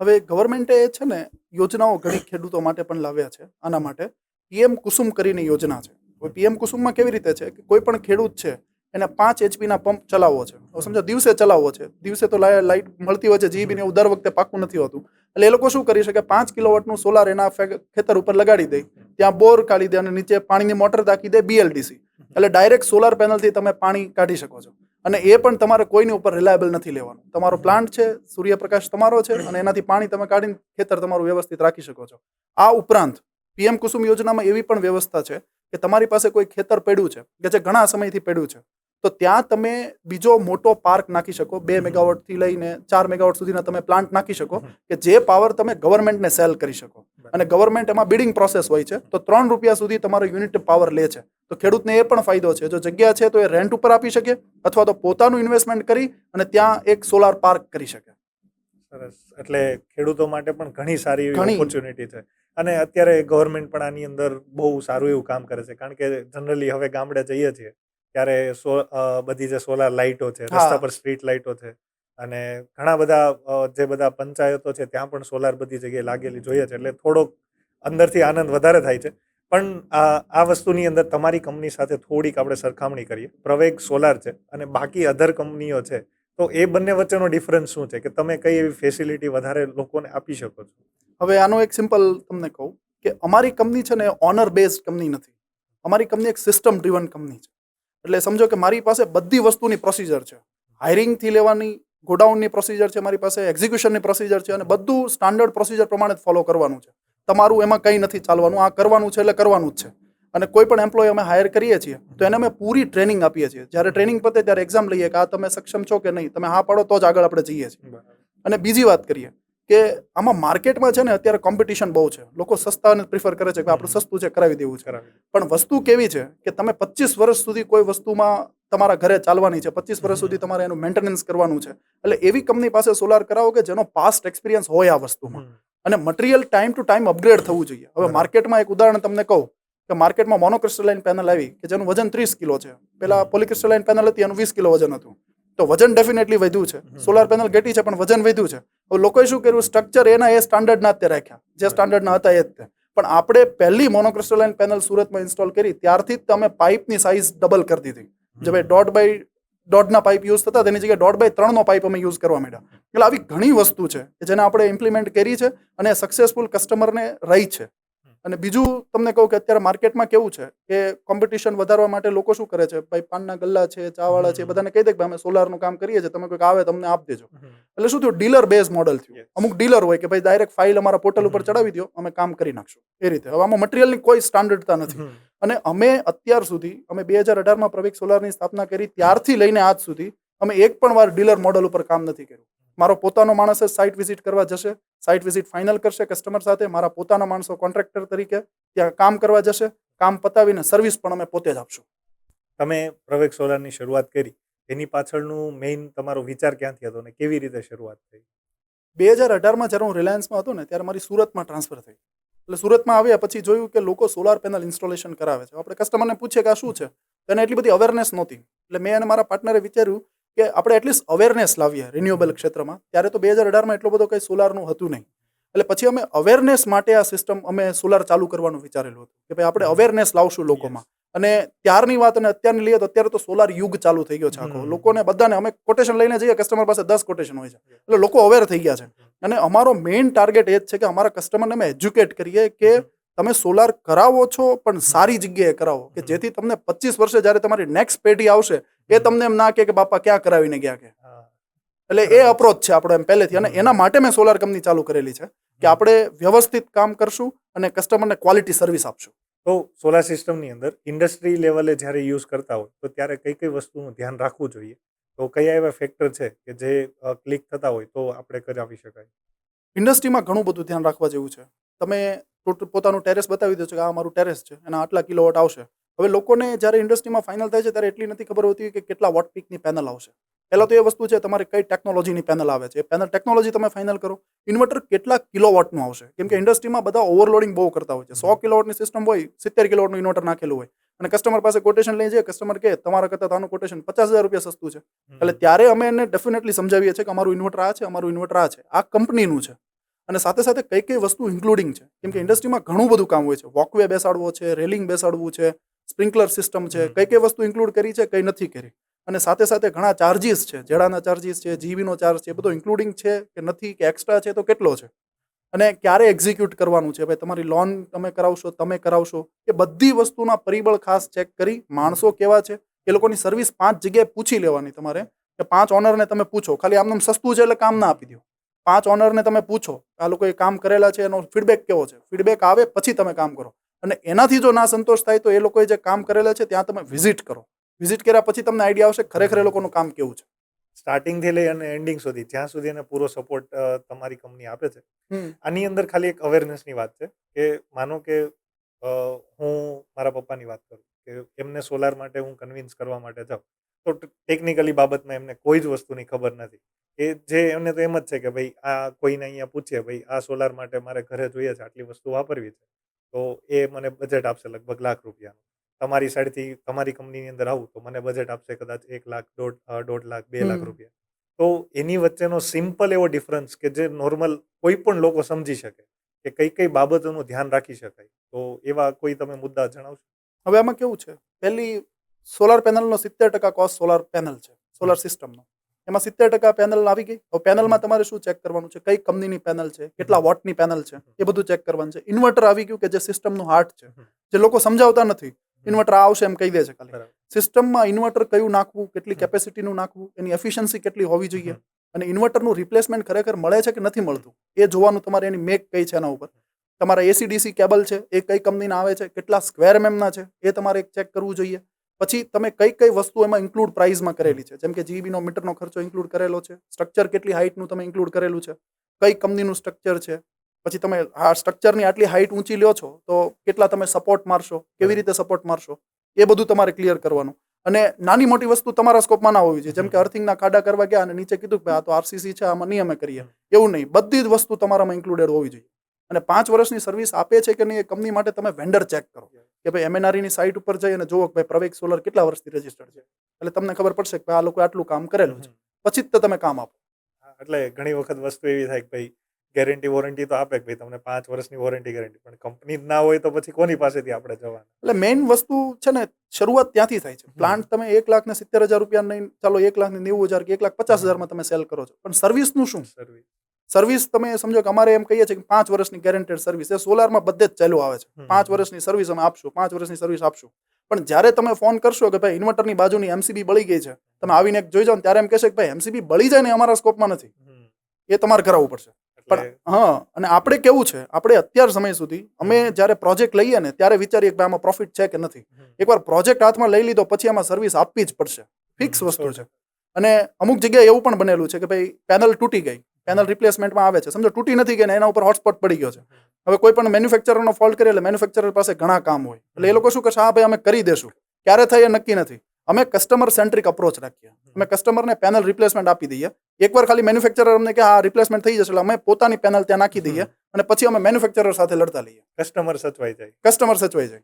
હવે ગવર્મેન્ટે છે ને યોજનાઓ ઘણી ખેડૂતો માટે પણ લાવ્યા છે આના માટે. પીએમ કુસુમ કરીને યોજના છે. હવે પીએમ કુસુમમાં કેવી રીતે છે કે કોઈ પણ ખેડૂત છે એને પાંચ એચપીના પંપ ચલાવવો છે. સમજો દિવસે ચલાવવો છે. દિવસે તો લાઇટ મળતી હોય છે જીબી ને એવું દર વખતે પાકું નથી હોતું. એટલે એ લોકો શું કરી શકે? પાંચ કિલોવોટનું સોલાર એના ખેતર ઉપર લગાડી દે. ત્યાં બોર કાઢી દે અને નીચે પાણીની મોટર તાકી દે બીએલડીસી એટલે ડાયરેક્ટ સોલાર પેનલથી તમે પાણી કાઢી શકો છો. અને એ પણ તમારે કોઈની ઉપર રિલાયબલ નથી લેવાનું. તમારો પ્લાન્ટ છે, સૂર્યપ્રકાશ તમારો છે અને એનાથી પાણી તમે કાઢીને ખેતર તમારું વ્યવસ્થિત રાખી શકો છો. આ ઉપરાંત પીએમ કુસુમ યોજનામાં એવી પણ વ્યવસ્થા છે કે તમારી પાસે કોઈ ખેતર પડ્યું છે, કે જે ઘણા સમયથી પડ્યું છે. તો ત્યાં તમે બીજો મોટો પાર્ક નાખી શકો બે મેગાવોટથી લઈને ચાર મેગાવોટ સુધીના તમે પ્લાન્ટ નાખી શકો કે જે પાવર તમે ગવર્મેન્ટને સેલ કરી શકો. અને ગવર્મેન્ટ એમાં બિડિંગ પ્રોસેસ હોય છે તો ત્રણ રૂપિયા સુધી તમારો યુનિટ પાવર લે છે. તો ખેડૂતને એ પણ ફાયદો છે જો જગ્યા છે તો એ રેન્ટ ઉપર આપી શકે અથવા તો પોતાનું ઇન્વેસ્ટમેન્ટ કરી અને ત્યાં એક સોલાર પાર્ક કરી શકે. સરસ. એટલે ખેડૂતો માટે પણ ઘણી સારી એવી ઘણી. ઓપોર્ચ્યુનિટી છે. અને અત્યારે ગવર્મેન્ટ પણ આની અંદર બહુ સારું એવું કામ કરે છે કારણ કે જનરલી હવે ગામડે જઈએ છીએ. ત્યારે સો બધી જે સોલાર લાઇટો છે રસ્તા પર સ્ટ્રીટ લાઇટો છે અને ઘણા બધા જે બધા પંચાયતો છે ત્યાં પણ સોલાર બધી જગ્યાએ લાગેલી જોઈએ છે એટલે થોડોક અંદરથી આનંદ વધારે થાય છે. પણ આ વસ્તુની અંદર તમારી કંપની સાથે થોડીક આપણે સરખામણી કરીએ. પ્રવેગ સોલાર છે અને બાકી અધર કંપનીઓ છે. તો એ બંને વચ્ચેનો ડિફરન્સ શું છે? કે તમે કઈ એવી ફેસિલિટી વધારે લોકોને આપી શકો છો? હવે આનો એક સિમ્પલ તમને કહું કે અમારી કંપની છે ને ઓનર બેઝડ કંપની નથી. અમારી કંપની એક સિસ્ટમ ડ્રીવન કંપની છે. એટલે સમજો કે મારી પાસે બધી વસ્તુની પ્રોસિજર છે. હાયરિંગથી લેવાની ગોડાઉનની પ્રોસિજર છે મારી પાસે એક્ઝિક્યુશનની પ્રોસિજર છે અને બધું સ્ટાન્ડર્ડ પ્રોસિજર પ્રમાણે જ ફોલો કરવાનું છે. તમારું એમાં કંઈ નથી ચાલવાનું આ કરવાનું છે એટલે કરવાનું જ છે. અને કોઈ પણ એમ્પ્લોય અમે હાયર કરીએ છીએ તો એને અમે પૂરી ટ્રેનિંગ આપીએ છીએ. જ્યારે ટ્રેનિંગ પતે ત્યારે એક્ઝામ લઈએ કે આ તમે સક્ષમ છો કે નહીં? તમે હા પાડો તો જ આગળ આપણે જઈએ છીએ. અને બીજી વાત કરીએ કે આમાં માર્કેટમાં છે ને અત્યારે કોમ્પિટિશન બહુ છે. લોકો સસ્તાને પ્રિફર કરે છે કે આપણે સસ્તું છે કરાવી દેવું છે. પણ વસ્તુ કેવી છે કે તમે પચીસ વર્ષ સુધી કોઈ વસ્તુમાં તમારા ઘરે ચાલવાની છે પચીસ વર્ષ સુધી તમારે એનું મેન્ટેનન્સ કરવાનું છે. એટલે એવી કંપની પાસે સોલાર કરાવો કે જેનો પાસ્ટ એક્સપિરિયન્સ હોય આ વસ્તુમાં. અને material time to time upgrade થવું જોઈએ. હવે માર્કેટમાં એક ઉદાહરણ તમને કહું કે માર્કેટમાં મોનોક્રિસ્ટલાઇન પેનલ આવી કે જેનું વજન ત્રીસ કિલો છે. પેલા પોલિક્રિસ્ટલાઇન પેનલ હતી એનું વીસ કિલો વજન હતું. તો વજન ડેફિનેટલી વધ્યું છે. સોલાર પેનલ ઘટી છે પણ વજન વધ્યું છે. લોકોએ શું કર્યું? સ્ટ્રક્ચર એના એ સ્ટાન્ડર્ડના તે રાખ્યા. જે સ્ટાન્ડર્ડના હતા એ જ તે. પણ આપણે પહેલી મોનોક્રિસ્ટલાઇન પેનલ સુરતમાં ઇન્સ્ટોલ કરી ત્યારથી જ તમે પાઇપની સાઇઝ ડબલ કરી દીધી. જે ભાઈ દોઢ બાય દોઢના પાઇપ યુઝ થતા તેની જગ્યાએ દોઢ બાય ત્રણનો પાઇપ અમે યુઝ કરવા માંડ્યા. એટલે આવી ઘણી વસ્તુ છે કે જેને આપણે ઇમ્પ્લિમેન્ટ કરી છે અને સક્સેસફુલ કસ્ટમરને રહી છે. અને બીજું તમને કહું કે અત્યારે માર્કેટમાં કેવું છે કે કોમ્પિટિશન વધારવા માટે લોકો શું કરે છે? ભાઈ પાનના ગલ્લા છે ચાવાળા છે બધાને કહી દે કે અમે સોલારનું કામ કરીએ છીએ. તમે કોઈક આવે તમને આપ દેજો. એટલે શું થયું? ડીલર બેઝ મોડલ થયું. અમુક ડીલર હોય કે ભાઈ ડાયરેક્ટ ફાઇલ અમારા પોર્ટલ ઉપર ચડાવી દો અમે કામ કરી નાખશું. એ રીતે. હવે આમાં મટીરિયલની કોઈ સ્ટાન્ડર્ડતા નથી. અને અમે અત્યાર સુધી અમે બે હજાર અઢારમાં પ્રવેક સોલારની સ્થાપના કરી ત્યારથી લઈને આજ સુધી અમે એક પણ વાર ડીલર મોડલ ઉપર કામ નથી કર્યું. મારો પોતાનો માણસ જ સાઇટ વિઝિટ કરવા જશે સાઇટ વિઝિટ ફાઇનલ કરશે કસ્ટમર સાથે મારા પોતાના માણસો કોન્ટ્રાક્ટર તરીકે ત્યાં કામ કરવા જશે કામ પતાવીને સર્વિસ પણ અમે પોતે જ આપશું. તમે પ્રવેક સોલારની શરૂઆત કરી એની પાછળનું મેઇન તમારો વિચાર ક્યાંથી હતો ને કેવી રીતે શરૂઆત થઈ? બે હજાર અઢારમાં જ્યારે હું રિલાયન્સમાં હતો ને ત્યારે મારી સુરતમાં ટ્રાન્સફર થઈ. એટલે સુરતમાં આવ્યા પછી જોયું કે લોકો સોલાર પેનલ ઇન્સ્ટોલેશન કરાવે છે. આપણે કસ્ટમરને પૂછીએ કે આ શું છે? તો એને એટલી બધી અવેરનેસ નહોતી. એટલે મેં અને મારા પાર્ટનરે વિચાર્યું કે આપણે એટલીસ્ટ અવેરનેસ લાવીએ રિન્યુએબલ ક્ષેત્રમાં. ત્યારે તો બે હજાર અઢારમાં એટલો બધો કંઈ સોલારનું હતું નહીં. એટલે પછી અમે અવેરનેસ માટે આ સિસ્ટમ અમે સોલાર ચાલુ કરવાનું વિચારેલું હતું. કે ભાઈ આપણે અવેરનેસ લાવશું લોકોમાં. અને ત્યારની વાત અને અત્યારની લઈએ તો અત્યારે તો સોલાર યુગ ચાલુ થઈ ગયો છે આખો. લોકોને બધાને અમે કોટેશન લઈને જઈએ કસ્ટમર પાસે દસ કોટેશન હોય છે. એટલે લોકો અવેર થઈ ગયા છે. અને અમારો મેઇન ટાર્ગેટ એ જ છે કે અમારા કસ્ટમરને અમે એજ્યુકેટ કરીએ કે તમે સોલાર કરાવો છો પણ સારી જગ્યાએ કરાવો. કે જેથી તમને પચીસ વર્ષે જ્યારે તમારી નેક્સ્ટ પેઢી આવશે એ તમને એમ ના કહે કે બાપા ક્યાં કરાવીને ગયા કે? એટલે એ અપ્રોચ છે આપણો એમ પહેલેથી. અને એના માટે મેં સોલાર કંપની ચાલુ કરેલી છે કે આપણે વ્યવસ્થિત કામ કરશું અને કસ્ટમરને ક્વોલિટી સર્વિસ આપશું. તો સોલાર સિસ્ટમની અંદર ઇન્ડસ્ટ્રી લેવલે જ્યારે યુઝ કરતા હોય તો ત્યારે કઈ કઈ વસ્તુનું ધ્યાન રાખવું જોઈએ? તો કયા એવા ફેક્ટર છે કે જે ક્લિક થતા હોય તો આપણે કરાવી શકાય? ઇન્ડસ્ટ્રીમાં ઘણું બધું ધ્યાન રાખવા જેવું છે. તમે પોતાનું ટેરેસ બતાવી દો છે કે આ મારું ટેરેસ છે એના આટલા કિલોવોટ આવશે. હવે લોકોને જ્યારે ઇન્ડસ્ટ્રીમાં ફાઇનલ થાય છે ત્યારે એટલી નથી ખબર હોતી કે કેટલા વોટ પીકની પેનલ આવશે. પહેલાં તો એ વસ્તુ છે તમારે કઈ ટેકનોલોજીની પેનલ આવે છે. પેનલ ટેકનોલોજી તમે ફાઇનલ કરો. ઇન્વર્ટર કેટલા કિલોવોટનું આવશે? કેમ કે ઇન્ડસ્ટ્રીમાં બધા ઓવરલોડિંગ બહુ કરતા હોય છે. સો કિલોવોટની સિસ્ટમ હોય સિત્તેર કિલોવોટનું ઇન્વર્ટર નાખેલું હોય. અને કસ્ટમર પાસે કોટેશન લઈ જાય કસ્ટમર કે તમારા કરતાં આનું કોટેશન પચાસ હજાર રૂપિયા સસ્તું છે. એટલે ત્યારે અમે એને ડેફિનેટલી સમજાવીએ છીએ કે અમારું ઇન્વર્ટર આ છે અમારું ઇન્વર્ટર આ છે. આ કંપનીનું છે. અને સાથે સાથે કઈ કઈ વસ્તુ ઇન્ક્લુડિંગ છે? કેમ કે ઇન્ડસ્ટ્રીમાં ઘણું બધું કામ હોય છે. વોકવે બેસાડવો છે રેલિંગ બેસાડવું છે સ્પ્રિંકલર સિસ્ટમ છે કઈ કઈ વસ્તુ ઇન્ક્લુડ કરી છે કઈ નથી કરી. અને સાથે સાથે ઘણા ચાર્જીસ છે. જેડાના ચાર્જીસ છે જીવીનો ચાર્જ છે એ બધો ઇન્ક્લુડિંગ છે કે નથી કે એક્સ્ટ્રા છે તો કેટલો છે? અને ક્યારે એક્ઝિક્યુટ કરવાનું છે? ભાઈ તમારી લોન તમે કરાવશો તમે કરાવશો એ બધી વસ્તુના પરિબળ ખાસ ચેક કરી. માણસો કેવા છે? એ લોકોની સર્વિસ પાંચ જગ્યાએ પૂછી લેવાની તમારે. કે પાંચ ઓનરને તમે પૂછો. ખાલી આમ સસ્તું છે એટલે કામ ના આપી દો પાંચ ઓનરને તમે પૂછો આ લોકોએ કામ કરેલા છે એનો ફીડબેક કેવો છે? ફીડબેક આવે પછી તમે કામ કરો. અને એનાથી જો ના સંતોષ થાય તો એ લોકોએ જે કામ કરેલા છે ત્યાં તમે વિઝિટ કરો. વિઝિટ કર્યા પછી તમને આઈડિયા આવશે ખરેખર એ લોકોનું કામ કેવું છે. સ્ટાર્ટિંગથી લઈ અને એન્ડિંગ સુધી જ્યાં સુધી એને પૂરો સપોર્ટ તમારી કંપની આપે છે. આની અંદર ખાલી એક અવેરનેસની વાત છે કે માનો કે હું મારા પપ્પાની વાત કરું કે એમને સોલાર માટે હું કન્વિન્સ કરવા માટે જાઉં. તો ટેકનિકલી બાબતમાં એમને કોઈ જ વસ્તુની ખબર નથી. એ જે એમને તો એમ જ છે કે ભાઈ આ કોઈને અહીંયા પૂછીએ ભાઈ આ સોલાર માટે મારે ઘરે જોઈએ છે આટલી વસ્તુ વાપરવી છે. તો એ મને બજેટ આપશે લગભગ લાખ રૂપિયાનું. તમારી સાઈડથી તમારી કંપનીની અંદર આવું તો મને બજેટ આપશે કદાચ એક લાખ દોઢ દોઢ લાખ બે લાખ રૂપિયા. તો એની વચ્ચેનો સિમ્પલ એવો ડિફરન્સ કે જે નોર્મલ કોઈ પણ લોકો સમજી શકે કે કઈ કઈ બાબતોનું ધ્યાન રાખી શકાય. તો એવા કોઈ તમે મુદ્દા જણાવશો? હવે આમાં કેવું છે? પહેલી સોલાર પેનલનો સિત્તેર ટકા કોસ્ટ સોલાર પેનલ છે સોલાર સિસ્ટમનો. એમાં સિત્તેર ટકા પેનલ આવી ગઈ. હવે પેનલમાં તમારે શું ચેક કરવાનું છે? કઈ કંપનીની પેનલ છે? કેટલા વોટની પેનલ છે? એ બધું ચેક કરવાનું છે. ઇન્વર્ટર આવી ગયું કે જે સિસ્ટમનું હાર્ટ છે? જે લોકો સમજાવતા નથી. ઇન્વર્ટર આવશે એમ કહી દે છે ખાલી. સિસ્ટમમાં ઇન્વર્ટર કયું નાખવું કેટલી કેપેસિટીનું નાખવું એની એફિશિયન્સી કેટલી હોવી જોઈએ? અને ઇન્વર્ટરનું રિપ્લેસમેન્ટ ખરેખર મળે છે કે નથી મળતું? એ જોવાનું તમારે એની મેક કઈ છે એના ઉપર. તમારા એસીડીસી કેબલ છે એ કઈ કંપનીના આવે છે કેટલા સ્ક્વેર એમએમના છે એ તમારે ચેક કરવું જોઈએ. પછી તમે કઈ કઈ વસ્તુ એમાં ઇન્ક્લુડ પ્રાઇઝમાં કરેલી છે? જેમ કે જીબીનો મીટરનો ખર્ચો ઇન્ક્લુડ કરેલો છે. સ્ટ્રક્ચર કેટલી હાઇટનું તમે ઇન્ક્લુડ કરેલું છે? કઈ કંપનીનું સ્ટ્રક્ચર છે? પછી તમે આ સ્ટ્રક્ચરની આટલી હાઇટ ઊંચી લ્યો છો, તો કેટલા તમે સપોર્ટ મારશો? કેવી રીતે સપોર્ટ મારશો? એ બધું તમારે ક્લિયર કરવાનું. અને નાની મોટી વસ્તુ તમારા સ્કોપમાં ના હોવી જોઈએ. જેમ કે અર્થિંગના ખાડા કરવા ગયા અને નીચે કીધું કે આ તો આરસીસી છે, આમાં નહીં અમે કરીએ. એવું નહીં. બધી જ વસ્તુ તમારામાં ઇન્ક્લુડેડ હોવી જોઈએ. અને પાંચ વર્ષની સર્વિસ આપે છે કે નહીં એ કંપની માટે તમે વેન્ડર ચેક કરો. કે ભાઈ એમએનઆરની સાઇટ ઉપર જઈ અને જુઓ કે ભાઈ પ્રવેક સોલર કેટલા વર્ષથી રજીસ્ટર્ડ છે. એટલે તમને ખબર પડશે કે આ લોકો આટલું કામ કરેલું છે. પછી જ તો તમે કામ આપો. એટલે ઘણી વખત વસ્તુ એવી થાય કે ભાઈ ગેરંટી વોરંટી તો આપે કે ભાઈ તમને પાંચ વર્ષની વોરંટી ગેરંટી પણ કંપની જ ના હોય તો પછી કોની પાસેથી આપણે જવાનું? એટલે મેઇન વસ્તુ છે ને શરૂઆત ત્યાંથી થાય છે. પ્લાન્ટ તમે એક લાખ ને સિત્તેર હજાર રૂપિયા નહીં ચાલો એક લાખ ને નેવું હજાર કે એક લાખ પચાસ હજારમાં તમે સેલ કરો છો. પણ સર્વિસનું શું? સર્વિસ સર્વિસ તમે સમજો કે અમારે એમ કહીએ છીએ કે પાંચ વર્ષની ગેરંટેડ સર્વિસ એ સોલારમાં બધે જ ચાલુ આવે છે. પાંચ વર્ષની સર્વિસ અમે આપશું પાંચ વર્ષની સર્વિસ આપશું. પણ જ્યારે તમે ફોન કરશો કે ભાઈ ઇન્વર્ટરની બાજુની એમસીબી બળી ગઈ છે તમે આવીને એક જોઈ જાઓ ત્યારે એમ કહેશે કે ભાઈ એમસીબી બળી જાય ને અમારા સ્કોપમાં નથી. એ તમારે કરાવવું પડશે. પણ હા અને આપણે કેવું છે આપણે અત્યાર સમય સુધી અમે જ્યારે પ્રોજેક્ટ લઈએ ને ત્યારે વિચારીએ કે ભાઈ આમાં પ્રોફિટ છે કે નથી. એકવાર પ્રોજેક્ટ હાથમાં લઈ લીધો પછી આમાં સર્વિસ આપવી જ પડશે. ફિક્સ વસ્તુ છે. અને અમુક જગ્યાએ એવું પણ બનેલું છે કે ભાઈ પેનલ તૂટી ગઈ. પેનલ રિપ્લેસમેન્ટમાં આવે છે. સમજો તૂટી નથી ગઈ ને એના ઉપર હોટસ્પોટ પડી ગયો છે. હવે કોઈ પણ મેન્યુફેક્ચરનો ફોલ્ટ કરે એટલે મેન્યુફેક્ચરર પાસે ઘણા કામ હોય. એટલે એ લોકો શું કરશે? હા ભાઈ અમે કરી દેશું. ક્યારે થાય એ નક્કી નથી. અમે કસ્ટમર સેન્ટ્રિક અપ્રોચ રાખીએ. અમે કસ્ટમરને પેનલ રિપ્લેસમેન્ટ આપી દઈએ. એકવાર ખાલી મેન્યુફેક્ચરર અમને કે આ રિપ્લેસમેન્ટ થઈ જશે એટલે અમે પોતાની પેનલ ત્યાં નાખી દઈએ અને પછી અમે મેન્યુફેક્ચરર સાથે લડતા લઈએ. કસ્ટમર સચવાઈ જાય. કસ્ટમર સચવાઈ જાય.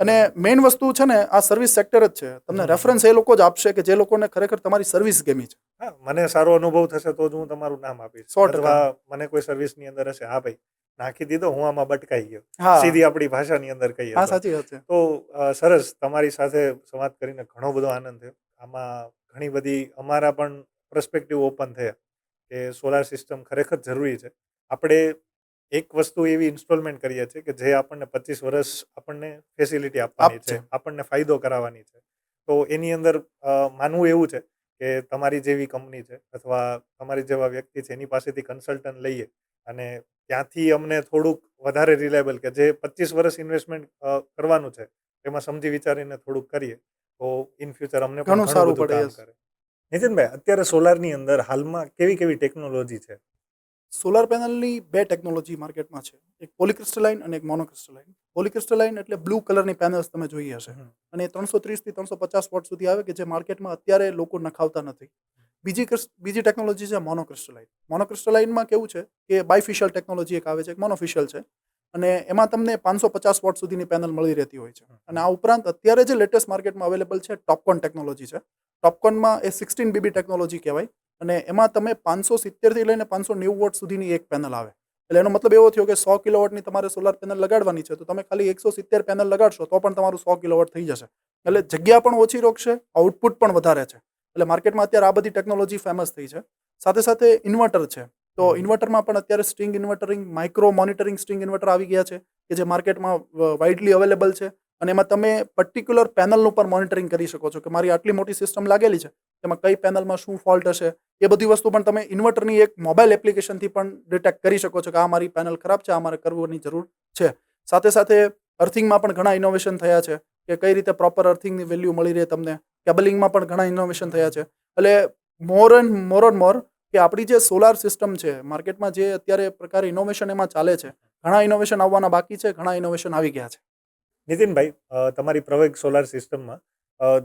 અને મેઇન વસ્તુ છે ને આ સર્વિસ સેક્ટર જ છે. તમને રેફરન્સ એ લોકો જ આપશે કે જે લોકોને ખરેખર તમારી સર્વિસ ગમી છે. હા મને સારો અનુભવ થશે તો જ હું તમારું નામ આપીશ. સો ટકા. મને કોઈ સર્વિસની અંદર હશે હા ભાઈ નાખી દીધો હું આમાં બટકાઈ ગયો. સીધી આપણી ભાષાની અંદર કહીએ હા સાચી વાત છે. તો સરસ તમારી સાથે સંવાદ કરીને ઘણો બધો આનંદ થયો. આમાં ઘણી બધી અમારા પણ પર્સપેક્ટિવ ઓપન થયા કે સોલાર સિસ્ટમ ખરેખર જરૂરી છે. આપણે એક વસ્તુ એવી ઇન્સ્ટોલમેન્ટ કરીએ છીએ કે જે આપણને પચીસ વર્ષ આપણને ફેસિલિટી આપવાની છે આપણને ફાયદો કરાવવાની છે. તો એની અંદર માનવું એવું છે કે તમારી જેવી કંપની છે અથવા તમારી જેવા વ્યક્તિ છે એની પાસેથી કન્સલ્ટન્ટ લઈએ અને ત્યાંથી અમને થોડુંક વધારે રિલાયબલ કે જે પચીસ વર્ષ ઇન્વેસ્ટમેન્ટ કરવાનું છે એમાં સમજી વિચારીને થોડુંક કરીએ તો ઇન ફ્યુચર અમને પણ ઘણું સારું પડે, નીતિનભાઈ અત્યારે સોલારની અંદર હાલમાં કેવી કેવી ટેકનોલોજી છે? સોલાર પેનલની બે ટેકનોલોજી માર્કેટમાં છે. એક પોલિક્રિસ્ટલાઇન અને એક મોનોક્રિસ્ટલાઇન. પોલિક્રિસ્ટલાઇન એટલે બ્લુ કલરની પેનલ્સ તમે જોઈ હશે. અને ત્રણસો ત્રીસથી ત્રણસો પચાસ વોટ સુધી આવે કે જે માર્કેટમાં અત્યારે લોકો નખાવતા નથી. બીજી બીજી ટેકનોલોજી છે મોનોક્રિસ્ટલાઇન. મોનોક્રિસ્ટલાઇનમાં કેવું છે કે બાયફિશિયલ ટેકનોલોજી એક આવે છે એક મોનોફિશિયલ છે. અને એમાં તમને પાંચસો પચાસ વોટ સુધીની પેનલ મળી રહેતી હોય છે. અને આ ઉપરાંત અત્યારે જે લેટેસ્ટ માર્કેટમાં અવેલેબલ છે ટોપકોન ટેકનોલોજી છે. ટોપકોનમાં એ સિક્સટીન બીબી ટેકનોલોજી કહેવાય. અને એમાં તમે પાંચસો સિત્તેરથી લઈને પાંચસો નેવું વોટ સુધીની એક પેનલ આવે. એટલે એનો મતલબ એવો થયો કે સો કિલોવોટની તમારે સોલાર પેનલ લગાડવાની છે તો તમે ખાલી એકસો સિત્તેર પેનલ લગાડશો તો પણ તમારું સો કિલોવોટ થઈ જશે. એટલે જગ્યા પણ ઓછી રોકશે આઉટપુટ પણ વધારે છે. એટલે માર્કેટમાં અત્યારે આ બધી ટેકનોલોજી ફેમસ થઈ છે. સાથે સાથે ઇન્વર્ટર છે. તો. ઇન્વર્ટરમાં પણ અત્યારે string inverting micro monitoring string inverter આવી ગયા છે કે જે માર્કેટમાં વાઇડલી અવેલેબલ છે. અને એમાં તમે પર્ટિક્યુલર પેનલ ઉપર મોનિટરિંગ કરી શકો છો કે મારી આટલી મોટી સિસ્ટમ લાગેલી છે તેમાં કઈ પેનલમાં શું ફોલ્ટ હશે, એ બધી વસ્તુ પણ તમે ઇન્વર્ટરની એક મોબાઈલ એપ્લિકેશનથી પણ ડિટેક્ટ કરી શકો છો કે આ મારી પેનલ ખરાબ છે, આ મારે કરવાની જરૂર છે. સાથે સાથે અર્થિંગમાં પણ ઘણા ઇનોવેશન થયા છે કે કઈ રીતે પ્રોપર અર્થિંગની વેલ્યુ મળી રહે તમને. કેબલિંગમાં પણ ઘણા ઇનોવેશન થયા છે. એટલે મોર એન્ડ મોર એન્ડ મોર કે આપણી જે સોલાર સિસ્ટમ છે માર્કેટમાં જે અત્યારે પ્રકારે ઇનોવેશન એમાં ચાલે છે, ઘણા ઇનોવેશન આવવાના બાકી છે, ઘણા ઇનોવેશન આવી ગયા છે. નીતિનભાઈ તમારી પ્રવેગ સોલાર સિસ્ટમમાં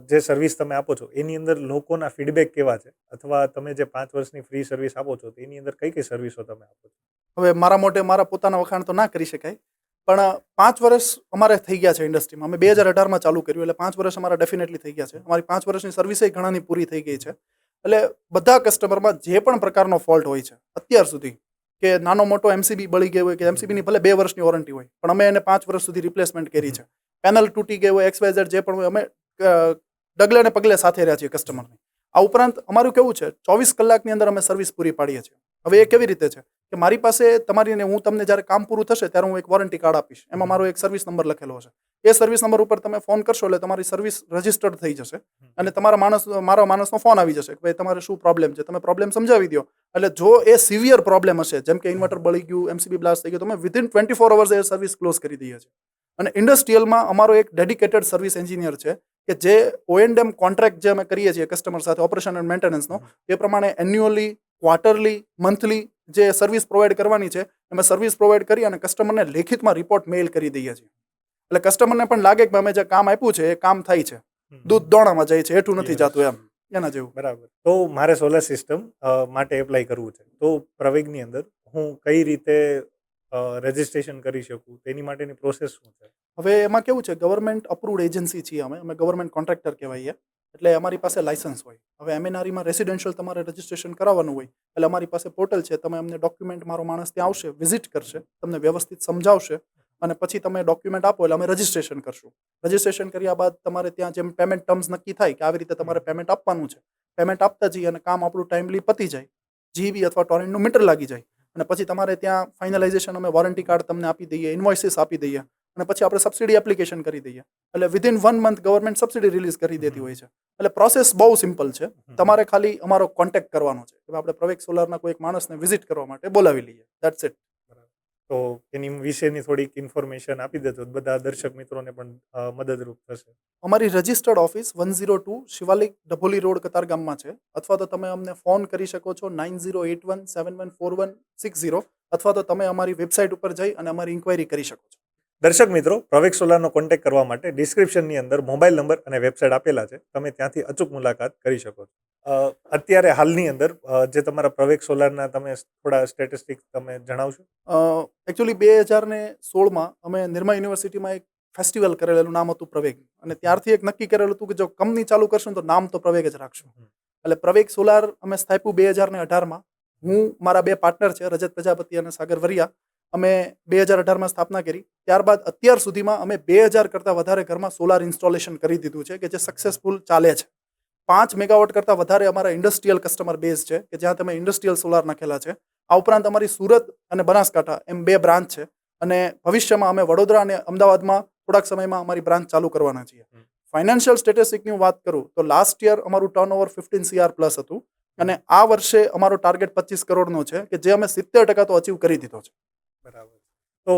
જે સર્વિસ તમે આપો છો, એની અંદર લોકોના ફીડબેક કેવા છે? અથવા તમે જે પાંચ વર્ષની ફ્રી સર્વિસ આપો છો એની અંદર કઈ કઈ સર્વિસો તમે આપો છો? હવે મારા મોટે મારા પોતાના વખાણ તો ના કરી શકાય, પણ પાંચ વર્ષ અમારે થઈ ગયા છે ઇન્ડસ્ટ્રીમાં અમે બે હજાર અઢારમાં ચાલુ કર્યું, એટલે પાંચ વર્ષ અમારા ડેફિનેટલી થઈ ગયા છે. અમારી પાંચ વર્ષની સર્વિસે ઘણાની પૂરી થઈ ગઈ છે. એટલે બધા કસ્ટમરમાં જે પણ પ્રકારનો ફોલ્ટ હોય છે, અત્યાર સુધી કે નાનો મોટો એમસીબી બળી ગયો હોય, કે એમસીબીની ભલે બે વર્ષની વોરંટી હોય, પણ અમે એને પાંચ વર્ષ સુધી રિપ્લેસમેન્ટ કરી છે. પેનલ તૂટી ગઈ હોય એક્સવાયઝેડ જે પણ હોય, અમે ડગલે ને પગલે સાથે રહ્યા છીએ કસ્ટમરની આ ઉપરાંત અમારું કેવું છે, ચોવીસ કલાકની અંદર અમે સર્વિસ પૂરી પાડીએ છીએ. હવે એ કેવી રીતે છે? કે મારી પાસે તમારી હું તમને જ્યારે કામ પૂરું થશે ત્યારે હું એક વોરંટી કાર્ડ આપીશ. એમાં મારો એક સર્વિસ નંબર લખેલો હશે. એ સર્વિસ નંબર ઉપર તમે ફોન કરશો એટલે તમારી સર્વિસ રજિસ્ટર્ડ થઈ જશે અને તમારા માણસ, મારા માણસનો ફોન આવી જશે કે ભાઈ તમારે શું પ્રોબ્લેમ છે? તમે પ્રોબ્લેમ સમજાવી દો. એટલે જો એ સિવિયર પ્રોબ્લેમ હશે, જેમ કે ઇન્વર્ટર બળી ગયું એમસીબી બ્લાસ્ટ થઈ ગયું તમે વિધિન ટ્વેન્ટી ફોર અવર્સ એ સર્વિસ ક્લોઝ કરી દઈએ છીએ. અને ઇન્ડસ્ટ્રીયલમાં અમારો એક ડેડિકેટેડ સર્વિસ એન્જિનિયર છે કે જે ઓએનડેમ કોન્ટ્રાક્ટ જે અમે કરીએ છીએ કસ્ટમર સાથે ઓપરેશન એન્ડ મેન્ટેનન્સનો એ પ્રમાણે એન્યુઅલી ક્વાર્ટરલી મંથલી જે સર્વિસ પ્રોવાઈડ કરવાની છે અમે સર્વિસ પ્રોવાઈડ કરી અને કસ્ટમરને લેખિતમાં રિપોર્ટ મેઇલ કરી દઈએ છીએ. એટલે કસ્ટમરને પણ લાગે કે અમે જે કામ આપ્યું છે એ કામ થાય છે. દૂધ દોણામાં જાય છે હેઠું નથી. જાતું એમ. એના જેવું. બરાબર. તો મારે સોલર સિસ્ટમ માટે એપ્લાય કરવું છે. તો પ્રવેગની અંદર હું કઈ રીતે રજિસ્ટ્રેશન કરી શકું? તેની માટેની પ્રોસેસ શું છે? હવે એમાં કેવું છે ગવર્મેન્ટ અપ્રુવડ એજન્સી છીએ અમે. અમે ગવર્મેન્ટ કોન્ટ્રાક્ટર કહેવાઈએ. એટલે અમારી પાસે લાયસન્સ હોય. હવે એમએનઆરીમાં રેસિડેન્શિયલ તમારે રજિસ્ટ્રેશન કરાવવાનું હોય, એટલે અમારી પાસે પોર્ટલ છે, તમે અમને ડોક્યુમેન્ટ મારો માણસ ત્યાં આવશે વિઝિટ કરશે, તમને વ્યવસ્થિત સમજાવશે, અને પછી તમે ડોક્યુમેન્ટ આપો એટલે અમે રજિસ્ટ્રેશન કરશું. રજિસ્ટ્રેશન કર્યા બાદ તમારે ત્યાં જેમ પેમેન્ટ ટર્મ્સ નક્કી થાય કે આવી રીતે તમારે પેમેન્ટ આપવાનું છે. પેમેન્ટ આપતા જઈએ અને કામ આપણું ટાઈમલી પતી જાય. જીબી અથવા ટોરેન્ટનું મીટર લાગી જાય. અને પછી તમારે ત્યાં ફાઇનલાઇઝેશન અમે વોરંટી કાર્ડ તમને આપી દઈએ ઇન્વોઇસીસ આપી દઈએ. અને પછી આપણે સબસિડી એપ્લિકેશન કરી દઈએ. એટલે within one month government subsidy release કરી દેતી હોય છે. એટલે પ્રોસેસ બહુ સિમ્પલ છે. તમારે ખાલી અમારો કોન્ટેક્ટ કરવાનો છે. કે આપણે પ્રવેક સોલારના કોઈ એક માણસને વિઝિટ કરવા માટે બોલાવી લઈએ. દેટ્સ ઇટ તો એની વિશેની થોડીક ઇન્ફોર્મેશન આપી દેજો. બધા દર્શક મિત્રોને પણ મદદરૂપ થશે. અમારી registered office one zero two Shivalik Dabholi road કતારગામમાં છે. અથવા તો તમે અમને ફોન કરી શકો છો nine zero eight one seven one four one six zero અથવા તો તમે અમારી વેબસાઇટ ઉપર જઈ અને અમારી ઇન્ક્વાયરી કરી શકો છો. દર્શક મિત્રો પ્રવેક સોલારનો કોન્ટેક્ટ કરવા માટે ડિસ્ક્રિપ્શનની અંદર મોબાઈલ નંબર અને વેબસાઇટ આપેલા છે. તમે ત્યાંથી અચૂક મુલાકાત કરી શકો છો. અત્યારે હાલની અંદર જે તમારા પ્રવેક સોલારના તમે થોડા સ્ટેટિસ્ટિક તમે જણાવશો? એકચ્યુઅલી બે હજાર ને સોળમાં અમે નિર્મા યુનિવર્સિટીમાં એક ફેસ્ટિવલ કરેલું નામ હતું પ્રવેગ. અને ત્યારથી એક નક્કી કરેલું હતું કે જો કંપની ચાલુ કરશું તો નામ તો પ્રવેગ જ રાખશું. એટલે પ્રવેગ સોલાર અમે સ્થાપ્યું બે હજાર ને અઢારમાં. હું મારા બે પાર્ટનર છે રજત પ્રજાપતિ અને સાગર વરિયા. અમે બે હજાર અઢારમાં સ્થાપના કરી. ત્યારબાદ અત્યાર સુધીમાં અમે બે હજાર કરતાં વધારે ઘરમાં સોલાર ઇન્સ્ટોલેશન કરી દીધું છે કે જે સક્સેસફુલ ચાલે છે. પાંચ મેગાવોટ કરતાં વધારે અમારા ઇન્ડસ્ટ્રીયલ કસ્ટમર બેઝ છે કે જ્યાં તમે ઇન્ડસ્ટ્રીયલ સોલાર નાખેલા છે. આ ઉપરાંત અમારી સુરત અને બનાસકાંઠા એમ બે બ્રાન્ચ છે. અને ભવિષ્યમાં અમે વડોદરા અને અમદાવાદમાં થોડાક સમયમાં અમારી બ્રાન્ચ ચાલુ કરવાના છીએ. ફાઇનાન્શિયલ સ્ટેટિસ્ટિકની વાત કરું તો લાસ્ટ યર અમારું turnover fifteen CR plus હતું. અને આ વર્ષે અમારો ટાર્ગેટ પચીસ કરોડનો છે કે જે અમે સિત્તેર ટકા તો અચીવ કરી દીધો છે. બરાબર. તો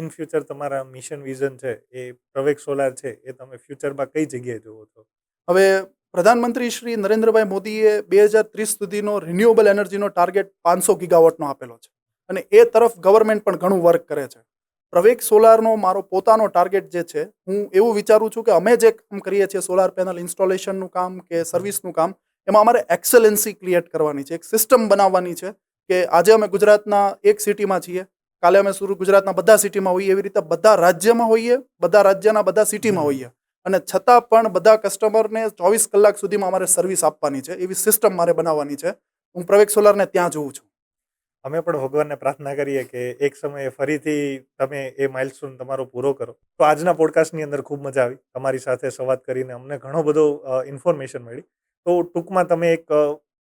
ઇન ફ્યુચર તમારા મિશન વિઝન છે, એ પ્રવેક સોલાર છે, એ તમે ફ્યુચરમાં કઈ જગ્યાએ જુઓ છો? હવે પ્રધાનમંત્રી શ્રી નરેન્દ્રભાઈ મોદીએ બે હજાર ત્રીસ સુધીનો રિન્યુએબલ એનર્જીનો ટાર્ગેટ પાંચસો ગીગાવોટનો આપેલો છે. અને એ તરફ ગવર્મેન્ટ પણ ઘણું વર્ક કરે છે. પ્રવેગ સોલારનો મારો પોતાનો ટાર્ગેટ જે છે, હું એવું વિચારું છું કે અમે જે કામ કરીએ છીએ સોલાર પેનલ ઇન્સ્ટોલેશનનું કામ કે સર્વિસનું કામ, એમાં અમારે એક્સેલન્સી ક્રિએટ કરવાની છે, એક સિસ્ટમ બનાવવાની છે કે આજે અમે ગુજરાતના એક સિટીમાં છીએ કાલે અમે સુરત ગુજરાતના બધા સિટીમાં હોઈએ એવી રીતે બધા રાજ્યમાં હોઈએ બધા રાજ્યના બધા સિટીમાં હોઈએ. અને છતાં પણ બધા કસ્ટમરને ચોવીસ કલાક સુધીમાં અમારે સર્વિસ આપવાની છે એવી સિસ્ટમ મારે બનાવવાની છે. હું પ્રવેક સોલારને ત્યાં જોઉં છું. અમે પણ ભગવાનને પ્રાર્થના કરીએ કે એક સમયે ફરીથી તમે એ માઇલસ્ટોન તમારો પૂરો કરો. તો આજના પોડકાસ્ટની અંદર ખૂબ મજા આવી. તમારી સાથે સંવાદ કરીને અમને ઘણો બધો ઇન્ફોર્મેશન મળી. તો ટૂંકમાં તમે એક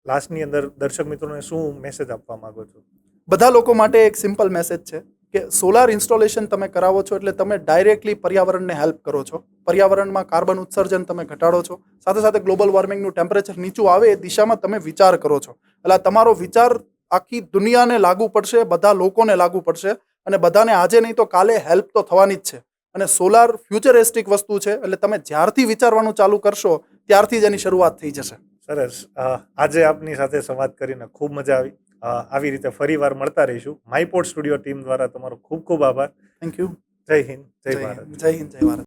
લાસ્ટની અંદર દર્શક મિત્રોને શું મેસેજ આપવા માંગો છો? બધા લોકો માટે એક સિમ્પલ મેસેજ છે કે સોલાર ઇન્સ્ટોલેશન તમે કરાવો છો એટલે તમે ડાયરેક્ટલી પર્યાવરણને હેલ્પ કરો છો. પર્યાવરણમાં કાર્બન ઉત્સર્જન તમે ઘટાડો છો. સાથે સાથે ગ્લોબલ વોર્મિંગનું ટેમ્પરેચર નીચું આવે એ દિશામાં તમે વિચાર કરો છો. એટલે તમારો વિચાર આખી દુનિયાને લાગુ પડશે, બધા લોકોને લાગુ પડશે અને બધાને આજે નહીં તો કાલે હેલ્પ તો થવાની જ છે. અને સોલાર ફ્યુચરિસ્ટિક વસ્તુ છે એટલે તમે જ્યારથી વિચારવાનું ચાલુ કરશો ત્યારથી જ એની શરૂઆત થઈ જશે. સરસ. આજે આપની સાથે સંવાદ કરીને ખૂબ મજા આવી. આવી રીતે ફરીવાર મળતા રહીશું. માયપોર્ટ સ્ટુડિયો ટીમ દ્વારા તમારો ખૂબ ખૂબ આભાર. થેન્ક યુ જય હિન્દ જય જય ભારત. જય હિન્દ જય ભારત.